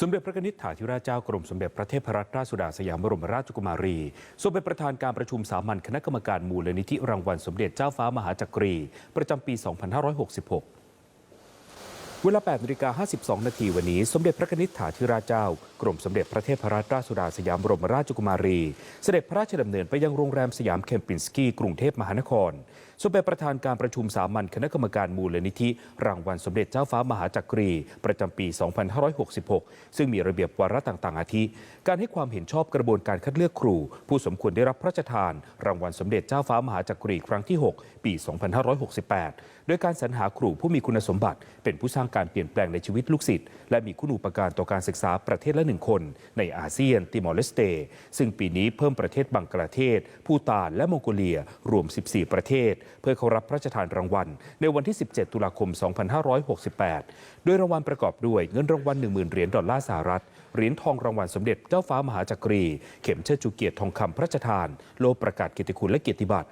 สมเด็จพระนิธิถาธิราชเจ้ากรมสมเด็จพระเทพรัตนราชสุดาสยามบรมราชกุมารีทรงเป็นประธานการประชุมสามัญคณะกรรมการมูลนิธิรางวัลสมเด็จเจ้าฟ้ามหาจักรี ประจำปี 2566 เวลา8นาฬิกา52 นาทีวันนี้ สมเด็จพระนิธิถาธิราชเจ้า กรมสมเด็จพระเทพรัตนราชสุดาสยามบรมราชกุมารี เสด็จพระราชดำเนินไปยังโรงแรมสยามเคมปินสกี้กรุงเทพมหานครทรงเป็นประธานการประชุมสามัญคณะกรรมการมูลนิธิ รางวัลสมเด็จเจ้าฟ้ามหาจักรี ประจำปี 2566 ซึ่งมีระเบียบวาระต่าง ๆ อาทิ การให้ความเห็นชอบกระบวนการคัดเลือกครู ผู้สมควรได้รับพระราชทาน รางวัลสมเด็จเจ้าฟ้ามหาจักรีครั้งที่ 6 ปี 2568 โดยการสรรหาครูผู้มีคุณสมบัติเป็นผู้สร้างการเปลี่ยนแปลงในชีวิตลูกศิษย์และมีคุณูปการต่อการศึกษาประเทศละหนึ่งคน ในอาเซียนติมอร์เลสเต ซึ่งปีนี้เพิ่มประเทศบังกลาเทศภูตานและมองโกเลียรวม 14 ประเทศ เพื่อเข้ารับพระราชทานรางวัล ในวันที่ 17 ตุลาคม 2568 โดยรางวัลประกอบด้วยเงินรางวัล 10,000 เหรียญดอลลาร์สหรัฐเหรียญทองรางวัลสมเด็จเจ้าฟ้ามหาจักรี เข็มเชิดชูเกียรติทองคำพระราชทาน โลประกาศเกียรติคุณและเกียรติบัตร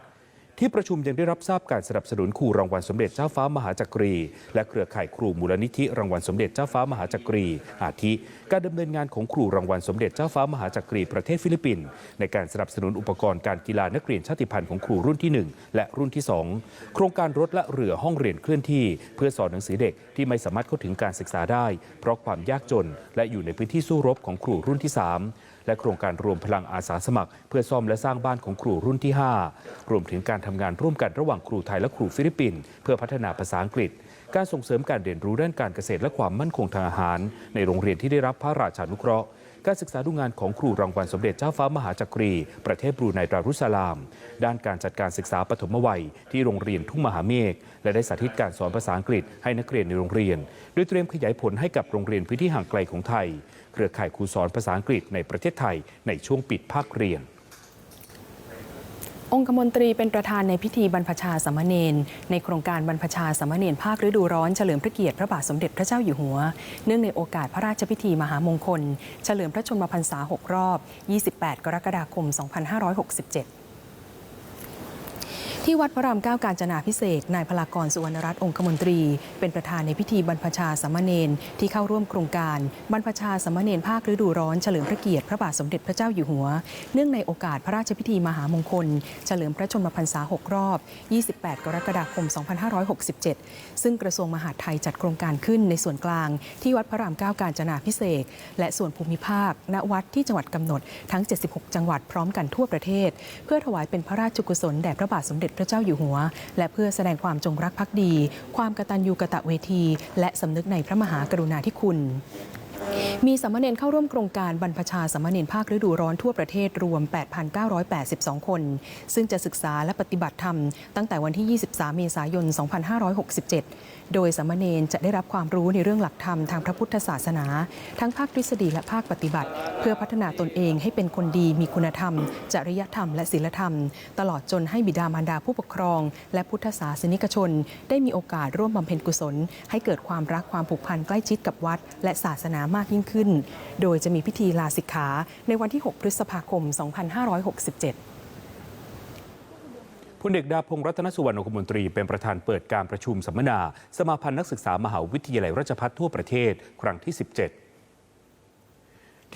ที่ประชุมยังได้รับทราบการสนับสนุนครูรางวัลสมเด็จเจ้าฟ้ามหาจักรี และเครือข่ายครูมูลนิธิรางวัลสมเด็จเจ้าฟ้ามหาจักรี อาทิ การดำเนินงานของครูรางวัลสมเด็จเจ้าฟ้ามหาจักรีประเทศฟิลิปปินส์ในการสนับสนุนอุปกรณ์การกีฬานักเรียนชาติพันธุ์ของครูรุ่นที่ 1 และรุ่นที่ 2 โครงการรถและเรือห้องเรียนเคลื่อนที่ เพื่อสอนหนังสือเด็กที่ไม่สามารถเข้าถึงการศึกษาได้ เพราะความยากจน และอยู่ในพื้นที่สู้รบของครูรุ่นที่ 3 และโครงการรวมพลังอาสาสมัคร เพื่อซ่อมและสร้างบ้านของครูรุ่นที่ 5 รวมถึงการทำงานร่วมกันระหว่างครูไทยและครูฟิลิปปินส์เพื่อพัฒนาภาษาอังกฤษ การส่งเสริมการเรียนรู้ด้านการเกษตรและความมั่นคงทางอาหาร ในโรงเรียนที่ได้รับพระราชานุเคราะห์ การศึกษาดูงานของครูรางวัลสมเด็จเจ้าฟ้ามหาจักรี ประเทศบรูไนดารุสลาม ด้านการจัดการศึกษาปฐมวัย ที่โรงเรียนทุ่งมหาเมฆและได้สาธิตการสอนภาษาอังกฤษให้นักเรียนในโรงเรียน โดยเตรียมขยายผลให้กับโรงเรียนพื้นที่ห่างไกลของไทย เครือข่ายครูสอนภาษาอังกฤษในประเทศไทยในช่วงปิดภาคเรียน องคมนตรีเป็นประธานในพิธีบรรพชาสามเณรในโครงการบรรพชาสามเณรภาคฤดูร้อนเฉลิมพระเกียรติพระบาทสมเด็จพระเจ้าอยู่หัว เนื่องในโอกาสพระราชพิธีมหามงคล เฉลิมพระชนมพรรษา 6 รอบ 28 กรกฎาคม 2567 ที่วัดพระรามเก้าการจนาพิเศษนายพลากรสุวรรณรัตน์องคมนตรี เป็นประธานในพิธีบรรพชาสามเณรที่เข้าร่วมโครงการ บรรพชาสามเณรภาคฤดูร้อนเฉลิมพระเกียรติพระบาทสมเด็จพระเจ้าอยู่หัว เนื่องในโอกาสพระราชพิธีมหามงคล เฉลิมพระชนมพรรษา 6 รอบ 28 กรกฎาคม 2567 ซึ่งกระทรวงมหาดไทยจัดโครงการขึ้นในส่วนกลาง ที่วัดพระรามเก้าการจนาพิเศษและส่วนภูมิภาค ณวัดที่จังหวัดกำหนดทั้ง 76 จังหวัดพร้อมกันทั่วประเทศ เพื่อถวายเป็นพระราชกุศลแด่พระบาทสมเด็จพระเจ้าอยู่หัว และเพื่อแสดงความจงรักภักดี ความกตัญญูกตเวที และสำนึกในพระมหากรุณาธิคุณ มีสามเณรเข้าร่วมโครงการบรรพชาสามเณรภาคฤดูร้อนทั่วประเทศรวม 8,982 คน ซึ่งจะศึกษาและปฏิบัติธรรมตั้งแต่วันที่ 23 เมษายน 2567 โดยสามเณรจะได้รับความรู้ในเรื่องหลักธรรมทางพระพุทธศาสนา ทั้งภาคทฤษฎีและภาคปฏิบัติ เพื่อพัฒนาตนเองให้เป็นคนดีมีคุณธรรม จริยธรรม และศีลธรรม ตลอดจนให้บิดามารดาผู้ปกครอง และพุทธศาสนิกชน ได้มีโอกาสร่วมบำเพ็ญกุศล ให้เกิดความรักความผูกพันใกล้ชิดกับวัด และศาสนามากยิ่งขึ้น โดยจะมีพิธีลาสิกขาในวันที่ 6 พฤษภาคม 2567พลเอกดาพงศ์รัตนสุวรรณองคมนตรีเป็นประธานเปิดการประชุมสัมมนา สมาพันธ์นักศึกษามหาวิทยาลัยราชภัฏทั่วประเทศ ครั้งที่ 17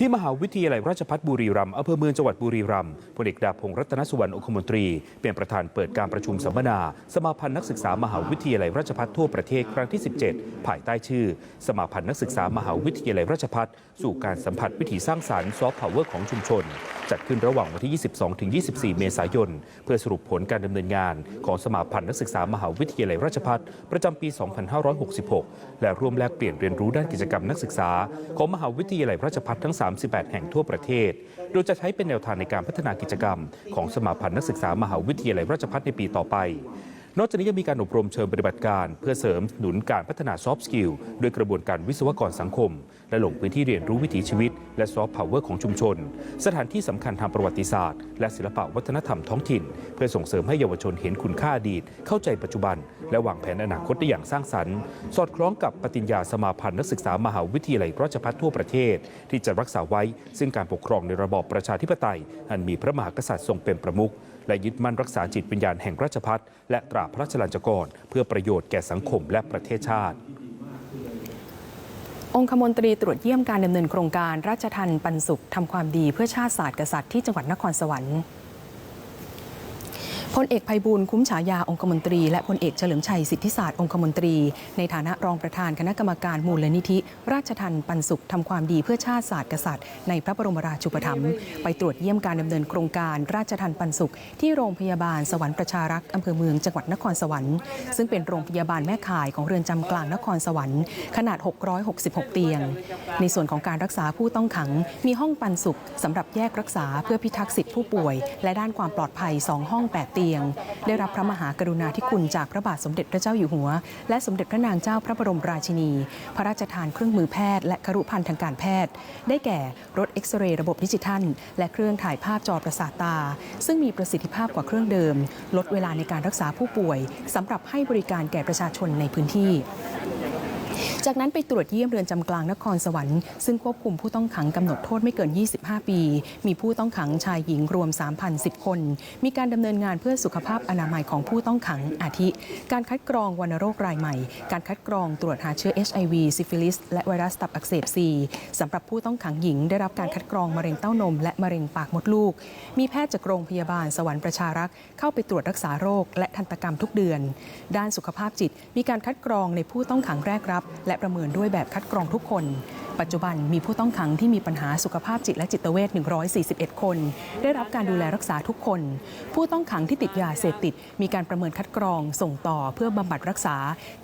ที่มหาวิทยาลัยราชภัฏบุรีรัมย์อำเภอเมืองจังหวัดบุรีรัมย์พลเอกดาพงษ์รัตนสุวรรณองคมนตรี เป็นประธานเปิดการประชุมสัมมนา สมาพันธ์นักศึกษามหาวิทยาลัยราชภัฏทั่วประเทศครั้งที่ 17 ภายใต้ชื่อ สมาพันธ์นักศึกษามหาวิทยาลัยราชภัฏสู่การสัมผัสวิถีสร้างสรรค์ซอฟต์พาวเวอร์ของชุมชน จัดขึ้นระหว่างวันที่ 22 ถึง 24 เมษายน เพื่อสรุปผลการดำเนินงาน ของสมาพันธ์นักศึกษามหาวิทยาลัยราชภัฏประจำปี 2566 และร่วมแลกเปลี่ยนเรียนรู้ด้านกิจกรรมนักศึกษา ของมหาวิทยาลัยราชภัฏทั้ง38 แห่งทั่วประเทศ โดยจะใช้เป็นแนวทางในการพัฒนากิจกรรม ของสมาพันธ์นักศึกษามหาวิทยาลัยราชภัฏในปีต่อไป นอกจากนี้ยังมีการอบรมเชิงปฏิบัติการ เพื่อเสริมหนุนการพัฒนาซอฟต์สกิลด้วยกระบวนการวิศวกรสังคม และลงพื้นที่เรียนรู้วิถีชีวิต และซอฟต์พาวเวอร์ของชุมชน สถานที่สำคัญทางประวัติศาสตร์ และศิลปะวัฒนธรรมท้องถิ่น เพื่อส่งเสริมให้เยาวชนเห็นคุณค่าอดีต เข้าใจปัจจุบัน และวางแผนอนาคตได้อย่างสร้างสรรค์ สอดคล้องกับปฏิญญาสมาพันธ์นักศึกษามหาวิทยาลัยราชภัฏทั่วประเทศ ที่จะรักษาไว้ ซึ่งการปกครองในระบอบประชาธิปไตย อันมีพระมหากษัตริย์ทรงเป็นประมุขและยึดมั่นรักษาจิตวิญญาณแห่งราชพัฒและตราพระราชลัญจกร เพื่อประโยชน์แก่สังคมและประเทศชาติองคมนตรีตรวจเยี่ยมการดำเนินโครงการราชทันปันสุขทำความดีเพื่อชาติศาสตร์กษัตริย์ที่จังหวัดนครสวรรค์ พลเอกภัยบูลคุ้มฉายาองคมนตรี และพลเอกเฉลิมชัยสิทธิศาสตร์องคมนตรี ในฐานะรองประธานคณะกรรมการมูลนิธิ ราชทันปันสุขทำความดีเพื่อชาติศาสตร์กษัตริย์ในพระบรมราชูปถัมภ์ไปตรวจเยี่ยมการดำเนินโครงการราชทันปันสุข ที่โรงพยาบาลสวรรค์ประชารักษ์อำเภอเมืองจังหวัดนครสวรรค์ซึ่งเป็นโรงพยาบาลแม่ข่ายของเรือนจำกลางนครสวรรค์ขนาด 666 เตียง ในส่วนของการรักษาผู้ต้องขัง มีห้องปันสุขสำหรับแยกรักษาเพื่อพิทักษ์สิทธิผู้ป่วย และด้านความปลอดภัย 2 ห้อง8ตียง ได้รับพระมหากรุณาธิคุณจากพระบาทสมเด็จพระเจ้าอยู่หัว และสมเด็จพระนางเจ้าพระบรมราชินี พระราชทานเครื่องมือแพทย์และครุภัณฑ์ทางการแพทย์ ได้แก่รถเอ็กซเรย์ระบบดิจิทัล และเครื่องถ่ายภาพจอประสาทตา ซึ่งมีประสิทธิภาพกว่าเครื่องเดิม ลดเวลาในการรักษาผู้ป่วยสำหรับให้บริการแก่ประชาชนในพื้นที่ จากนั้นไปตรวจเยี่ยมเรือนจำกลางนครสวรรค์ ซึ่งควบคุมผู้ต้องขังกำหนดโทษไม่เกิน 25 ปี มีผู้ต้องขังชายหญิงรวม 3,010 คน มีการดำเนินงานเพื่อสุขภาพอนามัยของผู้ต้องขังอาทิ การคัดกรองวัณโรครายใหม่ การคัดกรองตรวจหาเชื้อ HIV ซิฟิลิส และไวรัสตับอักเสบซีสำหรับผู้ต้องขังหญิงได้รับการคัดกรองมะเร็งเต้านม และมะเร็งปากมดลูก มีแพทย์จากโรงพยาบาลสวรรค์ประชารักษ์เข้าไปตรวจรักษาโรคและทันตกรรมทุกเดือน ด้านสุขภาพจิตมีการคัดกรองในผู้ต้องขังแรกรับและประเมินด้วยแบบคัดกรองทุกคน ปัจจุบันมีผู้ต้องขังที่มีปัญหาสุขภาพจิตและจิตเวช 141 คน ได้รับการดูแลรักษาทุกคน ผู้ต้องขังที่ติดยาเสพติด มีการประเมินคัดกรอง ส่งต่อเพื่อบำบัดรักษา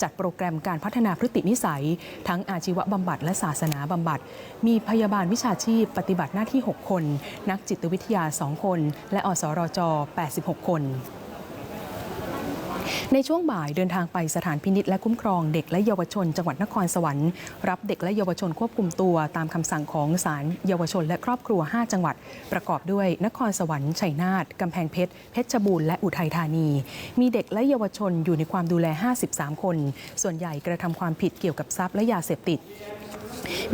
จัดโปรแกรมการพัฒนาพฤตินิสัย ทั้งอาชีวบำบัดและศาสนาบำบัด มีพยาบาลวิชาชีพ ปฏิบัติหน้าที่ 6 คน นักจิตวิทยา 2 คน และอสรจ 86 คน ในช่วงบ่ายเดินทางไปสถานพินิษและคุ้มครองเด็กและเยาวชน จังหวัดนครสวรรค์รับเด็กและเยาวชนควบคุมตัว ตามคำสั่งของศาลเยาวชนและครอบครัว 5 จังหวัด ประกอบด้วยนครสวรรค์ชัยนาทกำแพงเพชรเพชรบูรณ์และอุทัยธานี มีเด็กและเยาวชนอยู่ในความดูแล 53 คน ส่วนใหญ่กระทำความผิดเกี่ยวกับทรัพย์และยาเสพติด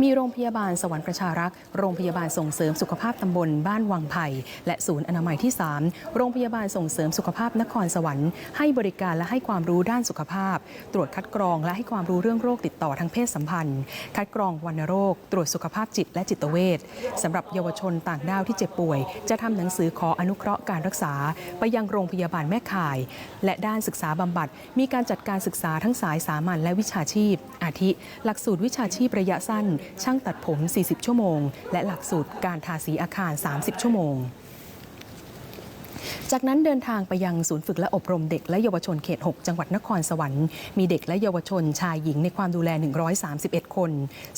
มีโรงพยาบาลสวรรค์ประชารักษ์ โรงพยาบาลส่งเสริมสุขภาพตำบลบ้านวังไผ่และศูนย์อนามัยที่ 3 โรงพยาบาลส่งเสริมสุขภาพนครสวรรค์ ให้บริการและให้ความรู้ด้านสุขภาพ ตรวจคัดกรองและให้ความรู้เรื่องโรคติดต่อทางเพศสัมพันธ์ คัดกรองวัณโรค ตรวจสุขภาพจิตและจิตเวชสำหรับเยาวชนต่างด้าวที่เจ็บป่วย จะทำหนังสือขออนุเคราะห์การรักษา ไปยังโรงพยาบาลแม่ข่าย และด้านศึกษาบำบัดมีการจัดการศึกษาทั้งสายสามัญและวิชาชีพ อาทิ หลักสูตรวิชาชีพระยะสั้น ช่างตัดผม 40 ชั่วโมง และหลักสูตรการทาสีอาคาร 30 ชั่วโมง จากนั้นเดินทางไปยังศูนย์ฝึกและอบรมเด็กและเยาวชนเขต 6 จังหวัดนครสวรรค์ มีเด็กและเยาวชนชายหญิงในความดูแล 131 คน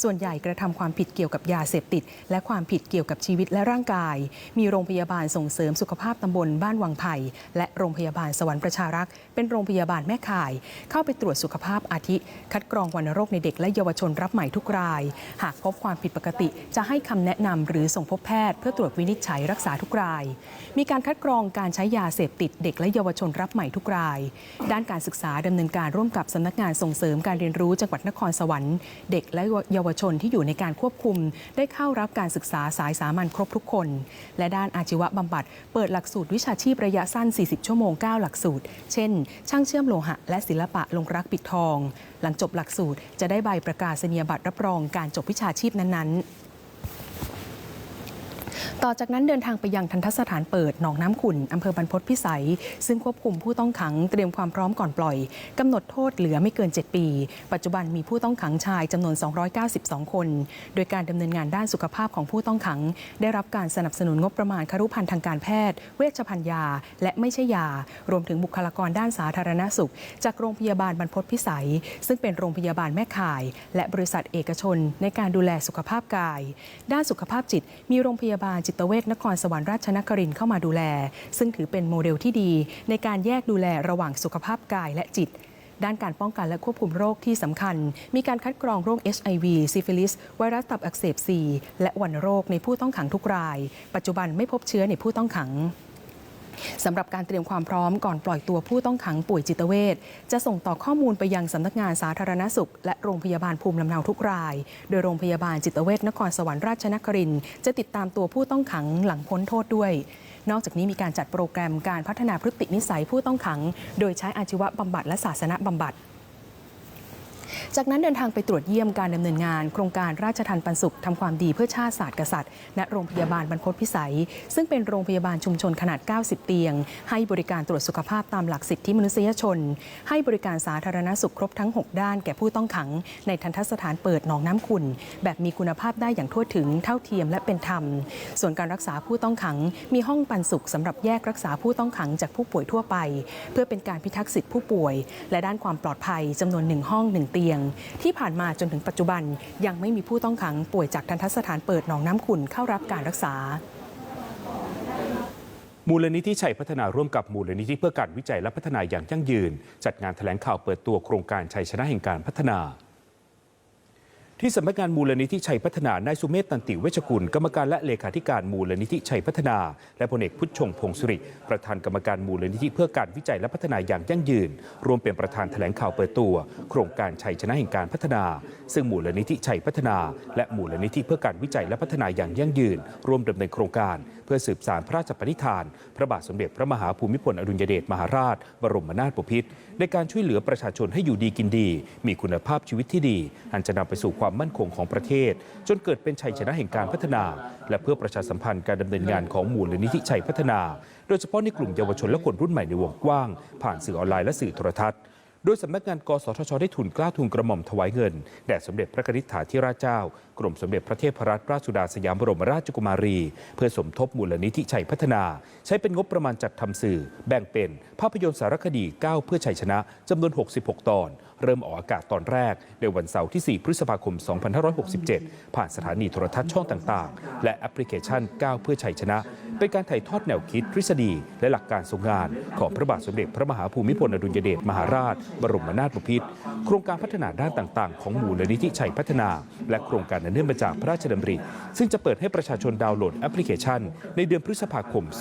ส่วนใหญ่กระทำความผิดเกี่ยวกับยาเสพติด และความผิดเกี่ยวกับชีวิตและร่างกาย มีโรงพยาบาลส่งเสริมสุขภาพตำบลบ้านวังไผ่และโรงพยาบาลสวรรค์ประชารักษ์เป็นโรงพยาบาลแม่ข่าย เข้าไปตรวจสุขภาพอาทิ คัดกรองวัณโรคในเด็กและเยาวชนรับใหม่ทุกราย หากพบความผิดปกติจะให้คำแนะนำหรือส่งพบแพทย์ เพื่อตรวจวินิจฉัยรักษาทุกราย มีการคัดกรองการใช้ยาเสพติดเด็กและเยาวชนรับใหม่ทุกราย ด้านการศึกษาดำเนินการร่วมกับสำนักงานส่งเสริมการเรียนรู้จังหวัดนครสวรรค์ เด็กและเยาวชนที่อยู่ในการควบคุม ได้เข้ารับการศึกษาสายสามัญครบทุกคน และด้านอาชีวบำบัดเปิดหลักสูตรวิชาชีพระยะสั้น 40 ชั่วโมง 9 หลักสูตร เช่น ช่างเชื่อมโลหะ และศิลปะลงรักปิดทอง หลังจบหลักสูตรจะได้ใบประกาศนียบัตรรับรองการจบวิชาชีพนั้นๆ ต่อจากนั้นเดินทางไปยังทันทสถานเปิดหนองน้ำขุ่นอำเภอบรรพตพิสัย ซึ่งควบคุมผู้ต้องขังเตรียมความพร้อมก่อนปล่อยกำหนดโทษเหลือไม่เกิน 7 ปี ปัจจุบันมีผู้ต้องขังชายจำนวน 292 คน โดยการดำเนินงานด้านสุขภาพของผู้ต้องขัง ได้รับการสนับสนุนงบประมาณคารุพันธ์ทางการแพทย์ เวชภัณฑ์ยา และไม่ใช่ยา รวมถึงบุคลากรด้านสาธารณสุข จากโรงพยาบาลบรรพตพิสัย ซึ่งเป็นโรงพยาบาลแม่ข่าย และบริษัทเอกชน ในการดูแลสุขภาพกาย ด้านสุขภาพจิต มีโรงพยาบาลจิตเวชนครสวรรค์ราชนครินทร์เข้ามาดูแล ซึ่งถือเป็นโมเดลที่ดี ในการแยกดูแลระหว่างสุขภาพกายและจิตด้านการป้องกันและควบคุมโรคที่สำคัญ มีการคัดกรองโรค HIV ซิฟิลิส ไวรัสตับอักเสบซีและวันโรคในผู้ต้องขังทุกราย ปัจจุบันไม่พบเชื้อในผู้ต้องขัง สำหรับการเตรียมความพร้อมก่อนปล่อยตัวผู้ต้องขังป่วยจิตเวชจะส่งต่อข้อมูลไปยังสำนักงานสาธารณสุข และโรงพยาบาลภูมิลำเนาทุกราย โดยโรงพยาบาลจิตเวชนครสวรรค์ราชนครินทร์จะติดตามตัวผู้ต้องขังหลังพ้นโทษด้วย นอกจากนี้มีการจัดโปรแกรมการพัฒนาพฤตินิสัยผู้ต้องขัง โดยใช้อาชีวบำบัดและศาสนบำบัด จากนั้นเดินทางไปตรวจเยี่ยมการดำเนินงาน โครงการราชทันปันสุขทำความดีเพื่อชาติศาสตร์กษัตริย์ ณ โรงพยาบาลบรรพตพิสัย ซึ่งเป็นโรงพยาบาลชุมชนขนาด 90 เตียง ให้บริการตรวจสุขภาพตามหลักสิทธิมนุษยชน ให้บริการสาธารณสุขครบทั้ง 6 ด้านแก่ผู้ต้องขัง ในทันทสถานเปิดหนองน้ำขุ่นแบบมีคุณภาพได้อย่างทั่วถึงเท่าเทียมและเป็นธรรม ส่วนการรักษาผู้ต้องขัง มีห้องปันสุขสำหรับแยกรักษาผู้ต้องขังจากผู้ป่วยทั่วไป เพื่อเป็นการพิทักษ์สิทธิผู้ป่วย และด้านความปลอดภัยจำนวนหนึ่งห้องหนึ่งเตียงที่ผ่านมาจนถึงปัจจุบันยังไม่มีผู้ต้องขังป่วยจากทันทสถานเปิดหนองน้ำขุ่นเข้ารับการรักษามูลนิธิชัยพัฒนาร่วมกับมูลนิธิเพื่อการวิจัยและพัฒนาอย่างยั่งยืน จัดงานแถลงข่าวเปิดตัวโครงการชัยชนะแห่งการพัฒนา ที่สำนักงานมูลนิธิชัยพัฒนานายสุเมธตันติเวชกุล กรรมการและเลขาธิการมูลนิธิชัยพัฒนา และพลเอกพุทธชงพงศริประธานกรรมการมูลนิธิเพื่อการวิจัยและพัฒนาอย่างยั่งยืน รวมเป็นประธานแถลงข่าวเปิดตัว โครงการชัยชนะแห่งการพัฒนา ซึ่งมูลนิธิชัยพัฒนา และมูลนิธิเพื่อการวิจัยและพัฒนาอย่างยั่งยืนร่วมดำเนินโครงการ เพื่อสืบสานพระราชปณิธาน พระบาทสมเด็จพระมหาภูมิพลอดุลยเดชมหาราช บรมนาถบพิตรในการช่วยเหลือประชาชนให้อยู่ดีกินดี มีคุณภาพชีวิตที่ดี อันจะนำไปสู่ความมั่นคงของประเทศ จนเกิดเป็นชัยชนะแห่งการพัฒนา และเพื่อประชาสัมพันธ์การดำเนินงานของมูลนิธิชัยพัฒนา โดยเฉพาะในกลุ่มเยาวชนและคนรุ่นใหม่ในวงกว้าง ผ่านสื่อออนไลน์และสื่อโทรทัศน์โดยสำนักงานกสทช ได้ทุนกล้าทุนกระหม่อมถวายเงิน แด่สมเด็จพระนิษฐาธิราชเจ้า กรมสมเด็จพระเทพรัตนราชสุดาสยามบรมราชกุมารี เพื่อสมทบมูลนิธิชัยพัฒนา ใช้เป็นงบประมาณจัดทำสื่อ แบ่งเป็นภาพยนตร์สารคดีก้าวเพื่อชัยชนะจำนวน 66 ตอน เริ่มออกอากาศตอนแรก ในวันเสาร์ที่ 4 พฤษภาคม 2567 ผ่านสถานีโทรทัศน์ช่องต่างๆ และแอปพลิเคชันก้าวเพื่อชัยชนะ เป็นการถ่ายทอดแนวคิดทฤษฎี และหลักการทรงงาน ของพระบาทสมเด็จพระมหาภูมิพลอดุลยเดชมหาราช บรมนาถบพิตรโครงการพัฒนาด้านต่างๆ ของมูลนิธิชัยพัฒนา และโครงการอันเนื่องมาจากพระราชดำริ ซึ่งจะเปิดให้ประชาชนดาวน์โหลดแอปพลิเคชัน ในเดือนพฤษภาคม 2567